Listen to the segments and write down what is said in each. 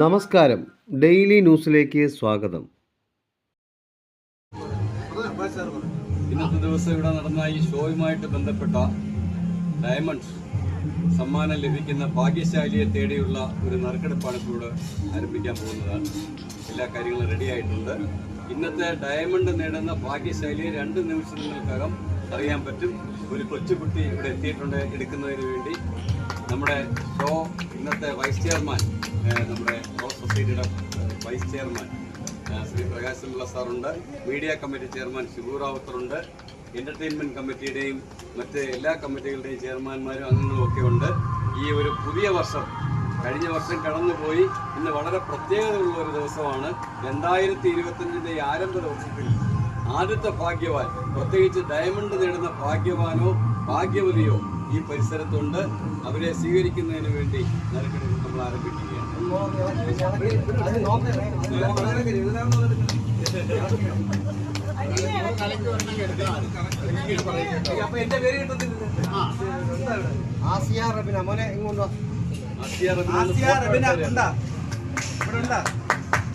നമസ്കാരം. ഡെയിലി ന്യൂസിലേക്ക് സ്വാഗതം. ഇന്നത്തെ ദിവസം ഇവിടെ നടന്ന ഈ ഷോയുമായിട്ട് ബന്ധപ്പെട്ട ഡയമണ്ട്സ് സമ്മാനം ലഭിക്കുന്ന ഭാഗ്യശാലിയെ തേടിയുള്ള ഒരു നറുക്കെടുപ്പാണ് കൂടെ ആരംഭിക്കാൻ പോകുന്നത് എല്ലാ കാര്യങ്ങളും റെഡി ആയിട്ടുണ്ട്. ഇന്നത്തെ ഡയമണ്ട് നേടുന്ന ഭാഗ്യശാലിയെ രണ്ട് നിമിഷങ്ങൾക്കകം അറിയാൻ പറ്റും. ഒരു കൊച്ചുകുട്ടി ഇവിടെ എത്തിയിട്ടുണ്ട് എടുക്കുന്നതിന് വേണ്ടി. നമ്മുടെ ഷോ ഇന്നത്തെ വൈസ് ചെയർമാൻ നമ്മുടെ ലോ സൊസൈറ്റിയുടെ വൈസ് ചെയർമാൻ ശ്രീ പ്രകാശ് പിള്ള സാറുണ്ട്. മീഡിയ കമ്മിറ്റി ചെയർമാൻ ശിബു റാവത്തറുണ്ട്. എന്റർടൈൻമെന്റ് കമ്മിറ്റിയുടെയും മറ്റ് എല്ലാ കമ്മിറ്റികളുടെയും ചെയർമാന്മാരും അംഗങ്ങളും ഒക്കെ ഉണ്ട്. ഈ ഒരു പുതിയ വർഷം കഴിഞ്ഞ വർഷം കടന്നുപോയി. ഇന്ന് വളരെ പ്രത്യേകതയുള്ള ഒരു ദിവസമാണ്. രണ്ടായിരത്തി ഇരുപത്തഞ്ചിന്റെ ഈ ആരംഭ ദിവസത്തിൽ ആദ്യത്തെ ഭാഗ്യവാൻ പ്രത്യേകിച്ച് ഡയമണ്ട് നേടുന്ന ഭാഗ്യവാനോ ഭാഗ്യവതിയോ ഈ പരിസരത്തുണ്ട്. അവരെ സ്വീകരിക്കുന്നതിന് വേണ്ടി നറുക്കെടുപ്പ് നമ്മൾ ആരംഭിക്കുകയാണ്. ആസിയ റബിന. മോനെ ഇങ്ങോട്ട് വാ. ആസിയ റബീന ഒന്ന് ഫോട്ടോ എടുത്ത് തരാം.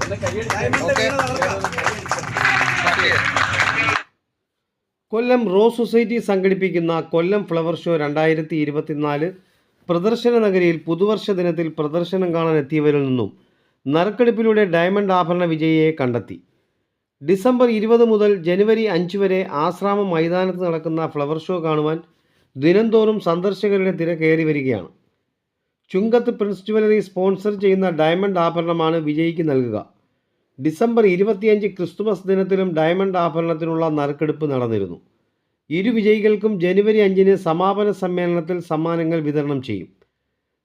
ഒന്ന് കൈയടിച്ച് കൊല്ലം റോസ് സൊസൈറ്റി സംഘടിപ്പിക്കുന്ന കൊല്ലം ഫ്ലവർ ഷോ രണ്ടായിരത്തി ഇരുപത്തിനാല് പ്രദർശന നഗരിയിൽ പുതുവർഷ ദിനത്തിൽ പ്രദർശനം കാണാൻ എത്തിയവരിൽ നിന്നും നറുക്കെടുപ്പിലൂടെ ഡയമണ്ട് ആഭരണ വിജയിയെ കണ്ടെത്തി. ഡിസംബർ ഇരുപത് മുതൽ ജനുവരി അഞ്ച് വരെ ആശ്രാമ മൈതാനത്ത് നടക്കുന്ന ഫ്ലവർ ഷോ കാണുവാൻ ദിനംതോറും സന്ദർശകരുടെ തിരക്കേറി വരികയാണ്. ചുങ്കത്ത് പ്രിൻസ് ജുവലറി സ്പോൺസർ ചെയ്യുന്ന ഡയമണ്ട് ആഭരണമാണ് വിജയിക്ക് നൽകുക. ഡിസംബർ ഇരുപത്തിയഞ്ച് ക്രിസ്തുമസ് ദിനത്തിലും ഡയമണ്ട് ആഭരണത്തിനുള്ള നറുക്കെടുപ്പ് നടന്നിരുന്നു. ഇരു വിജയികൾക്കും ജനുവരി അഞ്ചിന് സമാപന സമ്മേളനത്തിൽ സമ്മാനങ്ങൾ വിതരണം ചെയ്യും.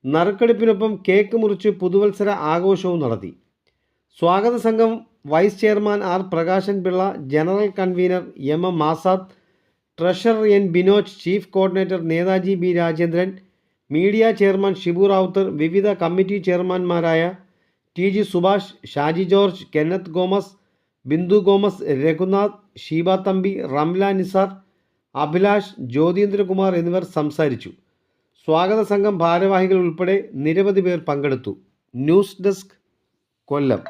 നറുക്കെടുപ്പിനൊപ്പം കേക്ക് മുറിച്ച് പുതുവത്സര ആഘോഷവും നടത്തി. സ്വാഗത സംഘം vice chairman R Prakashan Pillai general convener M M Azad treasurer N Binoj chief coordinator Netaji B Rajendran media chairman Shibu Rawther വിവിധ committee ചെയർമാൻമാരായ T G Subhash Shaji George Kenneth Gomes Bindu Gomes Raghunath Sheeba Thampi Ramla Nisar Abhilash Jyothindrakumar എന്നിവർ സംസാരിച്ചു. സ്വാഗത സംഘം ഭാരവാഹികൾ ഉൾപ്പെടെ നിരവധി പേർ പങ്കെടുത്തു. News desk Kollam.